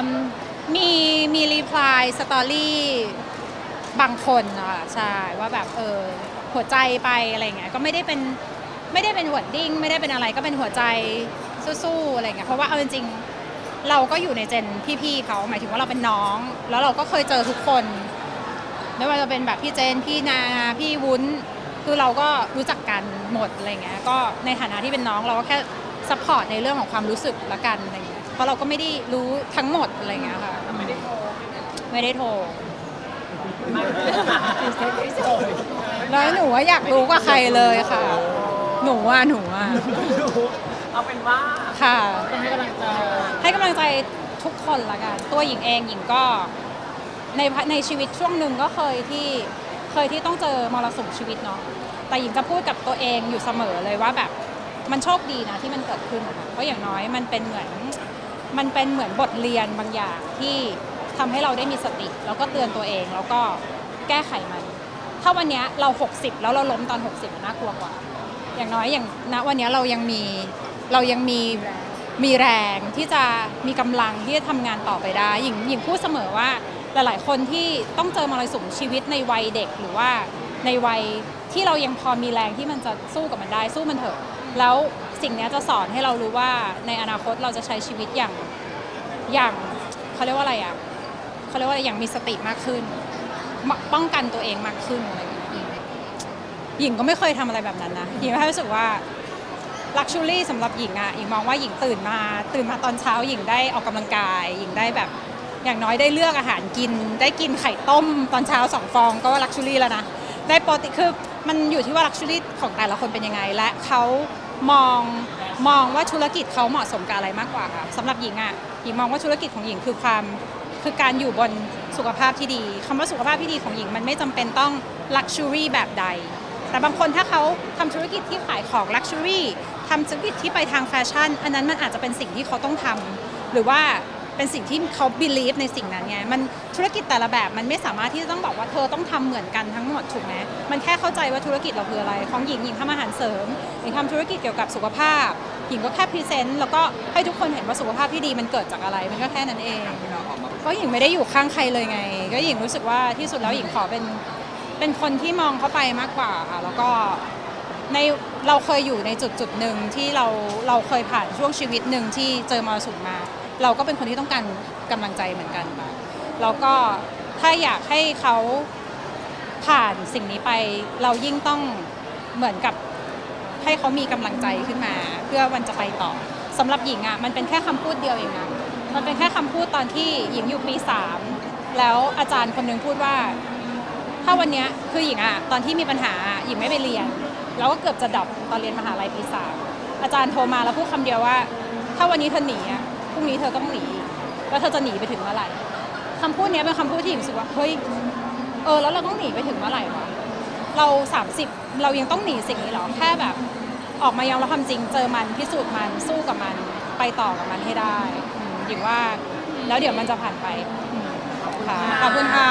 มมีมีรีプライสตอรี่บางคนอะใช่ว่าแบบเออหัวใจไปอะไรเงี้ยก็ไม่ได้เป็นไม่ได้เป็นวอดดิ้งไม่ได้เป็นอะไรก็เป็นหัวใจสู้ๆอะไรเงี้ยเพราะว่าเอาจริงๆเราก็อยู่ในเจนพี่ๆเขาหมายถึงว่าเราเป็นน้อง แล้วเราก็เคยเจอทุกคน ไม่ว่าจะเป็นแบบพี่เจน พี่นา พี่วุ้น คือเราก็รู้จักกันหมดอะไรเงี้ย ก็ในฐานะที่เป็นน้องเราก็แค่ซัพพอร์ตในเรื่องของความรู้สึกละกันอะไรเงี้ย ้ย เพราะเราก็ไม่ได้รู้ทั้งหมดอะไรเงี้ยค่ะไม่ได้โทรไม่ได้โทรไม่ได้โทรแล้วหนูว่าอยากรู้กว่าใครเลยค่ะ หนูว่าหนูว่าเอาเป็นว่าค่ะต้องให้กำลังใจให้กำลังใจทุกคนละกันตัวหญิงเองหญิงก็ในในชีวิตช่วงหนึ่งก็เคยที่เคยที่ต้องเจอมรสุมชีวิตเนาะแต่หญิงจะพูดกับตัวเองอยู่เสมอเลยว่าแบบมันโชคดีนะที่มันเกิดขึ้นนะคะเพราะอย่างน้อยมันเป็นเหมือน มันเป็นเหมือนบทเรียนบางอย่างที่ทำให้เราได้มีสติ แล้วก็เตือนตัวเองแล้วก็แก้ไขมัน ถ้าวันเนี้ยเรา 60 แล้วเราล้มตอน 60มันน่ากลัวกว่า อย่างน้อยอย่างณวันเนี้ยเรายังมีเรายังมีมีแรงที่จะมีกำลังที่จะทำงานต่อไปได้หญิงหญิงพูดเสมอว่าหลายๆคนที่ต้องเจอมรสุมชีวิตในวัยเด็กหรือว่าในวัยที่เรายังพอมีแรงที่มันจะสู้กับมันได้สู้มันเถอะ แล้ว สิ่งนี้จะสอนให้เรารู้ว่าในอนาคตเราจะใช้ชีวิตอย่างอย่างเขาเรียกว่าอะไรอะเขาเรียกว่าอะไรอย่างมีสติมากขึ้น ป้องกันตัวเองมากขึ้นอะไรอย่างเงี้ยหญิงก็ไม่เคยทำอะไรแบบนั้นนะหญิงแค่รู้สึกว่าลักชูรี่สำหรับหญิงอะหญิงมองว่าหญิงตื่นมา ตื่นมาตอนเช้าหญิงได้ออกกำลังกาย หญิงได้แบบอย่างน้อยได้เลือกอาหารกิน ได้กินไข่ต้มตอนเช้าสองฟองก็ลักชูรี่แล้วนะได้โปรตีนคือมันอยู่ที่ว่าลักชูรี่ของแต่ละคนเป็นยังไง และเขา มองมองว่าธุรกิจเขาเหมาะสมกับอะไรมากกว่าค่ะสำหรับหญิงอะหญิงมองว่าธุรกิจของหญิงคือความคือการอยู่บนสุขภาพที่ดีคำว่าสุขภาพที่ดีของหญิงมันไม่จำเป็นต้องลักชูรี่แบบใด แต่บางคนถ้าเขาทำธุรกิจที่ขายของลักชัวรี่ทำธุรกิจที่ไปทางแฟชั่น อันนั้นมันอาจจะเป็นสิ่งที่เขาต้องทำหรือว่า เป็นสิ่งที่เขา believe ในสิ่งนั้นไงมันธุรกิจแต่ละแบบมันไม่สามารถที่จะต้องบอกว่าเธอต้องทำเหมือนกันทั้งหมดถูกไหมมันแค่เข้าใจว่าธุรกิจเราคืออะไร ของหญิงหญิงทำอาหารเสริมหญิงทำธุรกิจเกี่ยวกับสุขภาพ หญิงก็แค่พรีเซนต์แล้วก็ให้ทุกคนเห็นว่าสุขภาพที่ดีมันเกิดจากอะไร มันก็แค่นั้นเองก็หญิงไม่ได้อยู่ข้างใครเลยไง ก็หญิงรู้สึกว่าที่สุดแล้วหญิงขอเป็นเป็นคนที่มองเข้าไปมากกว่าค่ะแล้วก็ในเราเคยอยู่ในจุดจุดหนึ่งที่เราเราเคยผ่านช่วงชีวิตหนึ่งที่เจอมรสุมมา เราก็เป็นคนที่ต้องการกำลังใจเหมือนกันค่ะแล้วก็ถ้าอยากให้เขาผ่านสิ่งนี้ไป เรายิ่งต้องเหมือนกับให้เขามีกำลังใจขึ้นมา เพื่อวันจะไปต่อสำหรับหญิงอะมันเป็นแค่คำพูดเดียวเองนะมันเป็นแค่คำพูดตอนที่หญิงอยู่ปีสามแล้วอาจารย์คนหนึ่งพูดว่า ถ้าวันนี้คือหญิงอะตอนที่มีปัญหาหญิงไม่ไปเรียนแล้วก็เกือบจะดับตอนเรียนมหาลัยปีสามอาจารย์โทรมาแล้วพูดคำเดียวว่า ถ้าวันนี้เธอหนีอะพ รุ่งนี้เธอก็ต้องหนีแล้วเธอจะหนีไปถึงเมื่อไหร่คำพูดนี้เป็นคำพูดที่หญิงรู้สึกว่าเฮ้ยเออแล้วเราต้องหนีไปถึงเมื่อไหร่วะเรา 30 เรายังต้องหนีสิ่งนี้เหรอแค่แบบออกมายอมรับความจริงเจอมันพิสูจน์มันสู้กับมันไปต่อกับมันให้ได้หญิงว่าแล้วเดี๋ยวมันจะผ่านไปอืมค่ะขอบคุณค่ะ